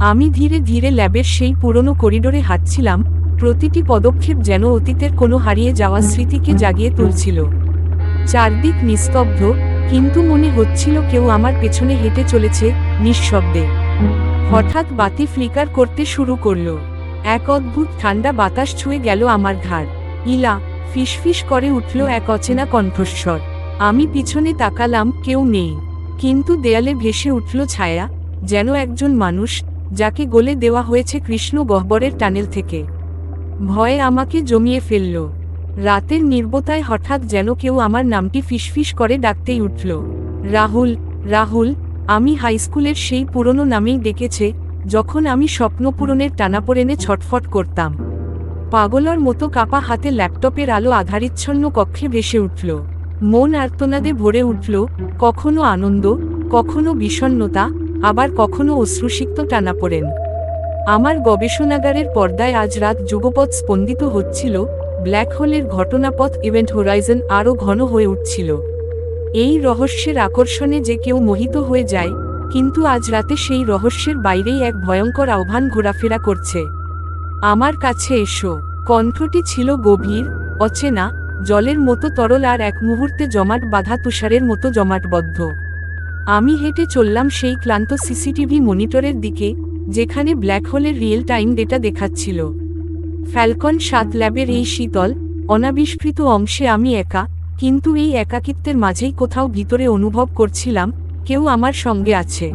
আমি ধীরে ধীরে ল্যাবের সেই পুরনো করিডোরে হাঁটছিলাম, প্রতিটি পদক্ষেপ যেন অতীতের কোনো হারিয়ে যাওয়া স্মৃতিকে জাগিয়ে তুলছিল। চারদিক নিস্তব্ধ, কিন্তু মনে হচ্ছিল কেউ আমার পেছনে হেঁটে চলেছে, নিঃশব্দে। হঠাৎ বাতি ফ্লিকার করতে শুরু করল। এক অদ্ভুত ঠান্ডা বাতাস ছুঁয়ে গেল আমার ঘাড়। ইলা, ফিসফিস করে উঠল এক অচেনা কণ্ঠস্বর। আমি পিছনে তাকালাম, কেউ নেই। কিন্তু দেয়ালে ভেসে উঠল ছায়া, যেন একজন মানুষ যাকে গলে দেওয়া হয়েছে কৃষ্ণ গহ্বরের টানেল থেকে। ভয়ে আমাকে জমিয়ে ফেলল। রাতের নির্বতায় হঠাৎ যেন কেউ আমার নামটি ফিসফিস করে ডাকতেই উঠল। রাহুল রাহুল, আমি হাইস্কুলের সেই পুরনো নামেই ডেকেছে, যখন আমি স্বপ্নপূরণের টানাপোড়েনে ছটফট করতাম। পাগলর মতো কাপা হাতে ল্যাপটপের আলো আধারিচ্ছন্ন কক্ষে ভেসে উঠল। মন আর্তনাদে ভরে উঠল, কখনো আনন্দ, কখনো বিষণ্নতা আবার কখনো অশ্রুসিক্ত টানাপোড়েন আমার গবেষণাগারের পর্দায় আজ রাত যুগপথ স্পন্দিত হচ্ছিল, ব্ল্যাক হোলের ঘটনাপথ ইভেন্ট হোরাইজন আরও ঘন হয়ে উঠছিল। এই রহস্যের আকর্ষণে যে কেউ মোহিত হয়ে যায়, কিন্তু আজ রাতে সেই রহস্যের বাইরেই এক ভয়ঙ্কর আহ্বান ঘোরাফেরা করছে। আমার কাছে এসো। কণ্ঠটি ছিল গভীর, অচেনা, জলের মতো তরল আর এক মুহূর্তে জমাট বাঁধা তুষারের মতো জমাটবদ্ধ। আমি হেঁটে চললাম সেই ক্লান্ত সিসিটিভি মনিটরের দিকে, যেখানে ব্ল্যাক হোলের রিয়েল টাইম ডেটা দেখাচ্ছিল। ফ্যালকন সাত ল্যাবের এই শীতল, অনাবিষ্কৃত অংশে আমি একা, কিন্তু এই একাকিত্বের মাঝেই কোথাও ভিতরে অনুভব করছিলাম, কেউ আমার সঙ্গে আছে।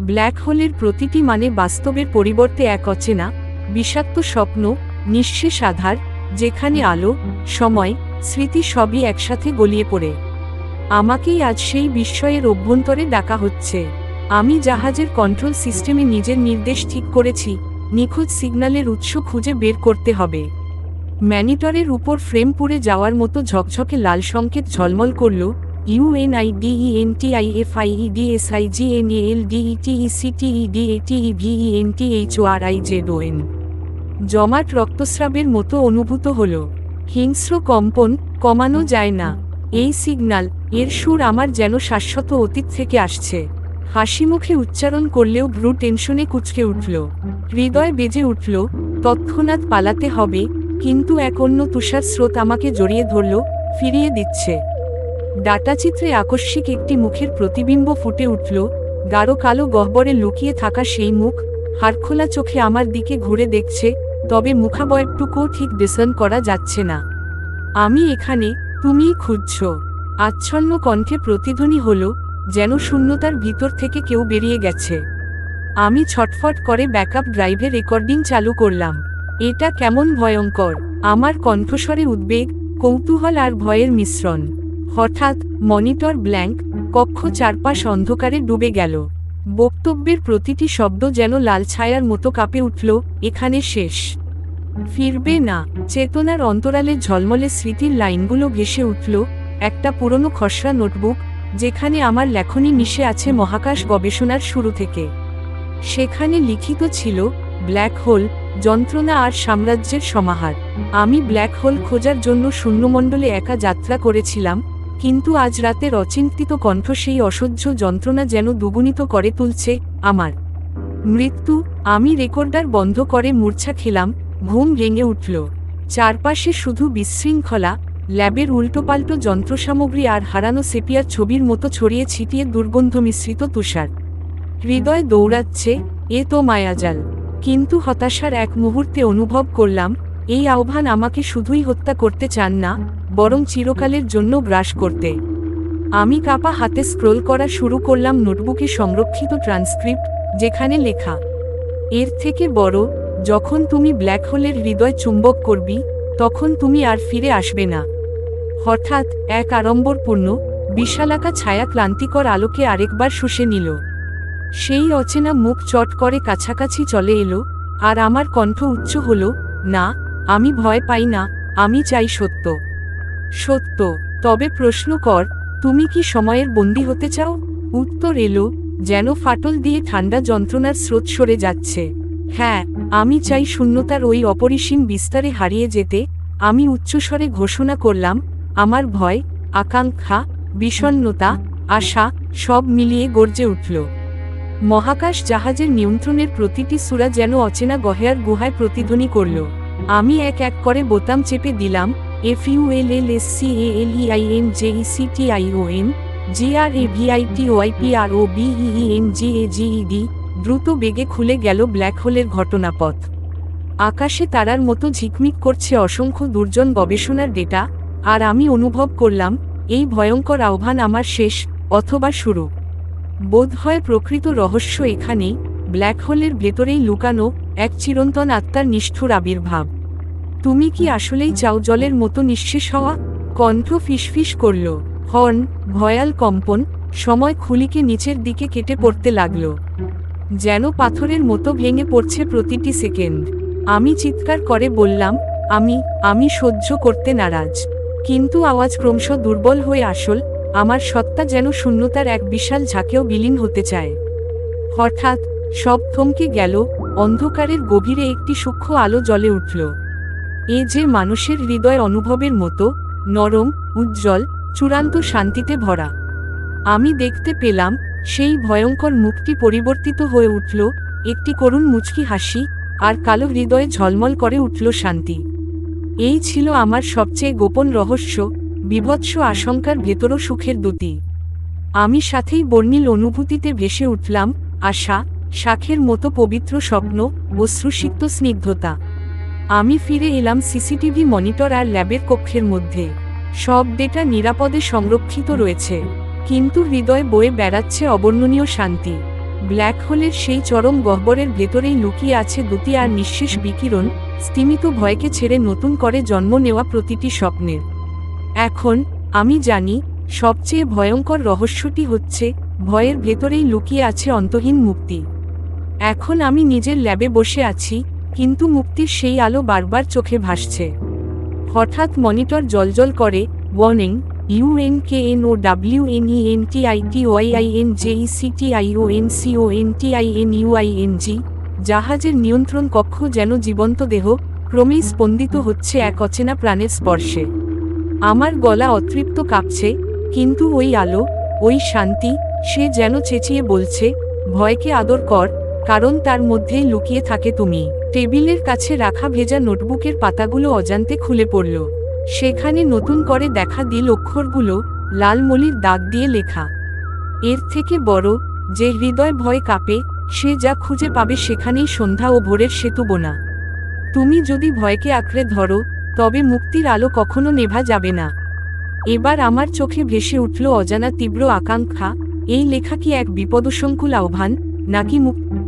ব্ল্যাক হোলের প্রতিটি মানে বাস্তবের পরিবর্তে এক অচেনা, বিষাক্ত স্বপ্ন, নিঃশেষ আধার, যেখানে আলো, সময়, স্মৃতি সবই একসাথে গলিয়ে পড়ে। আমাকেই আজ সেই বিস্ময়ের অভ্যন্তরে ডাকা হচ্ছে। আমি জাহাজের কন্ট্রোল সিস্টেমে নিজের নির্দেশ ঠিক করেছি, নিখোঁজ সিগন্যালের উৎস খুঁজে বের করতে হবে। ম্যানিটরের উপর ফ্রেম পুড়ে যাওয়ার মতো ঝকঝকে লাল সংকেত ঝলমল করল ইউএনআইডিইএনটিআইএফআইইডিএসআইজিএনএলডিইটিইসিটিইডিএটিইভিইএনটিএইচওআরআইজেডওএন জমাট রক্তস্রাবের মতো অনুভূত হল। হিংস্র কম্পন, কমানো যায় না। এই সিগন্যাল এর সুর আমার যেন শাশ্বত অতীত থেকে আসছে। হাসি মুখে উচ্চারণ করলেও ভ্রু টেনশনে কুচকে উঠল। হৃদয় বেজে উঠল, তৎক্ষণাৎ পালাতে হবে, কিন্তু এক অন্য তুষার স্রোত আমাকে জড়িয়ে ধরল, ফিরিয়ে দিচ্ছে। ডাটাচিত্রে আকস্মিক একটি মুখের প্রতিবিম্ব ফুটে উঠল, গাঢ় কালো গহ্বরে লুকিয়ে থাকা সেই মুখ হাড়খোলা চোখে আমার দিকে ঘুরে দেখছে, তবে মুখাবয়বটুকুও ঠিক ডিসার্ন করা যাচ্ছে না। আমি এখানে তুমিই খুঁজছ। আচ্ছন্ন কণ্ঠে প্রতিধ্বনি হল, যেন শূন্যতার ভিতর থেকে কেউ বেরিয়ে গেছে। আমি ছটফট করে ব্যাকআপ ড্রাইভে রেকর্ডিং চালু করলাম। এটা কেমন ভয়ঙ্কর। আমার কণ্ঠস্বরে উদ্বেগ, কৌতূহল আর ভয়ের মিশ্রণ। হঠাৎ, মনিটর ব্ল্যাঙ্ক, কক্ষ চারপাশ অন্ধকারে ডুবে গেল। বক্তব্যের প্রতিটি শব্দ যেন লাল ছায়ার মতো কাঁপে উঠল, এখানে শেষ। ফিরবে না। চেতনার অন্তরালে ঝলমলে স্মৃতির লাইনগুলো ভেসে উঠল, একটা পুরনো খসড়া নোটবুক, যেখানে আমার লেখনী মিশে আছে মহাকাশ গবেষণার শুরু থেকে। সেখানে লিখিত ছিল, ব্ল্যাক হোল, যন্ত্রণা আর সাম্রাজ্যের সমাহার। আমি ব্ল্যাক হোল খোঁজার জন্য শূন্যমণ্ডলে একা যাত্রা করেছিলাম, কিন্তু আজ রাতের অচিন্তিত কণ্ঠ সেই অসহ্য যন্ত্রণা যেন দুগুণিত করে তুলছে আমার। মৃত্যু, আমি রেকর্ডার বন্ধ করে মূর্ছা খেলাম ঘুম ভেঙে উঠল। চারপাশে শুধু বিশৃঙ্খলা, ল্যাবের উল্টোপাল্টো যন্ত্রসামগ্রী আর হারানো সেপিয়ার ছবির মতো ছড়িয়ে ছিটিয়ে দুর্গন্ধ মিশ্রিত তুষার। হৃদয় দৌড়াচ্ছে, এ তো মায়াজাল। কিন্তু হতাশার এক মুহূর্তে অনুভব করলাম, এই আহ্বান আমাকে শুধুই হত্যা করতে চান না, বরং চিরকালের জন্য গ্রাস করতে। আমি কাপা হাতে স্ক্রোল করা শুরু করলাম নোটবুকে সংরক্ষিত ট্রান্সক্রিপ্ট, যেখানে লেখা, এর থেকে বড় যখন তুমি ব্ল্যাক হোলের হৃদয় চুম্বক করবি, তখন তুমি আর ফিরে আসবে না। হঠাৎ এক আড়ম্বরপূর্ণ, বিশালাকা ছায়া ক্লান্তিকর আলোকে আরেকবার শুষে নিল। সেই অচেনা মুখ চট করে কাছাকাছি চলে এলো, আর আমার কণ্ঠ উচ্চ হল, না, আমি ভয় পাই না, আমি চাই সত্য। সত্য, তবে প্রশ্ন কর, তুমি কি সময়ের বন্দী হতে চাও? উত্তর এলো, যেন ফাটল দিয়ে ঠান্ডা যন্ত্রণার স্রোত সরে যাচ্ছে। হ্যাঁ আমি চাই শূন্যতার ওই অপরিসীম বিস্তারে হারিয়ে যেতে, আমি উচ্চস্বরে ঘোষণা করলাম, আমার ভয়, আকাঙ্ক্ষা বিষণ্নতা আশা, সব মিলিয়ে গর্জে উঠল। মহাকাশ জাহাজের নিয়ন্ত্রণের প্রতিটি সুরা যেন অচেনা গহেয়ার গুহায় প্রতিধ্বনি করল। আমি এক এক করে বোতাম চেপে দিলাম F U L L S C A L E I N J E C T I O N G R A V I T P R O B E N G A G E D দ্রুত বেগে খুলে গেল black হোলের ঘটনাপথ। আকাশে তারার মতো ঝিকমিক করছে অসংখ্য দুর্জন গবেষণার ডেটা, আর আমি অনুভব করলাম, এই ভয়ঙ্কর আহ্বান আমার শেষ, অথবা শুরু। বোধ হয় প্রকৃত রহস্য এখানেই, ব্ল্যাক হোলের ভেতরেই লুকানো এক চিরন্তন আত্মার নিষ্ঠুর আবির্ভাব। তুমি কি আসলেই চাও জলের মতো নিঃশেষ হওয়া? কণ্ঠ ফিসফিস করল, হর্ন, ভয়াল কম্পন, সময় খুলিকে নিচের দিকে কেটে পড়তে লাগল। যেন পাথরের মতো ভেঙে পড়ছে প্রতিটি সেকেন্ড। আমি চিৎকার করে বললাম, আমি আমি সহ্য করতে নারাজ। কিন্তু আওয়াজ ক্রমশ দুর্বল হয়ে আসল, আমার সত্তা যেন শূন্যতার এক বিশাল ঝাঁকেও বিলীন হতে চায়। হঠাৎ, সব থমকে গেল, অন্ধকারের গভীরে একটি সূক্ষ্ম আলো জ্বলে উঠল। এ যে মানুষের হৃদয় অনুভবের মতো, নরম, উজ্জ্বল, চূড়ান্ত শান্তিতে ভরা। আমি দেখতে পেলাম সেই ভয়ঙ্কর মুখটি পরিবর্তিত হয়ে উঠল, একটি করুণ মুচকি হাসি, আর কালো হৃদয়ে ঝলমল করে উঠল শান্তি। এই ছিল আমার সবচেয়ে গোপন রহস্য, বিভৎস আশঙ্কার ভেতরও সুখের দুটি। আমি সাথেই বর্ণিল অনুভূতিতে ভেসে উঠলাম, আশা, শাখের মতো পবিত্র স্বপ্ন অশ্রুসিক্ত স্নিগ্ধতা। আমি ফিরে এলাম সিসিটিভি মনিটর আর ল্যাবের কক্ষের মধ্যে। সব ডেটা নিরাপদে সংরক্ষিত রয়েছে। কিন্তু হৃদয় বয়ে বেড়াচ্ছে অবর্ণনীয় শান্তি। ব্ল্যাক হোলের সেই চরম গহ্বরের ভেতরেই লুকিয়ে আছে দুটি আর নিঃশেষ বিকিরণ, স্তিমিত ভয়কে ছেড়ে নতুন করে জন্ম নেওয়া প্রতিটি স্বপ্নের। এখন, আমি জানি, সবচেয়ে ভয়ঙ্কর রহস্যটি হচ্ছে, ভয়ের ভেতরেই লুকিয়ে আছে অন্তহীন মুক্তি। এখন আমি নিজের ল্যাবে বসে আছি, কিন্তু মুক্তির সেই আলো বারবার চোখে ভাসছে। হঠাৎ মনিটর জলজল করে, warning! UN K N O W N N T I T Y I N J E C T I N C O N T I N U I N G জাহাজের নিয়ন্ত্রণ কক্ষ যেন জীবন্ত দেহ ক্রমেই স্পন্দিত হচ্ছে এক অচেনা প্রাণের স্পর্শে। আমার গলা অতৃপ্ত কাঁপছে, কিন্তু ওই আলো, ওই শান্তি, সে যেন চেঁচিয়ে বলছে, ভয়কে আদর কর, কারণ তার মধ্যেই লুকিয়ে থাকে তুমি। টেবিলের কাছে রাখা ভেজা নোটবুকের পাতাগুলো অজান্তে খুলে পড়ল। সেখানে নতুন করে দেখা দিল অক্ষরগুলো লালমলির দাগ দিয়ে লেখা। এর থেকে বড়, যে হৃদয় ভয় কাঁপে, সে যা খুঁজে পাবে সেখানেই সন্ধ্যা ও ভোরের সেতু বোনা। তুমি যদি ভয়কে আঁকড়ে ধরো, তবে মুক্তির আলো কখনো নেভা যাবে না। এবার আমার চোখে ভেসে উঠল অজানা তীব্র আকাঙ্ক্ষা, এই লেখা কি এক বিপদসংকুল আহ্বান, নাকি মুক্তি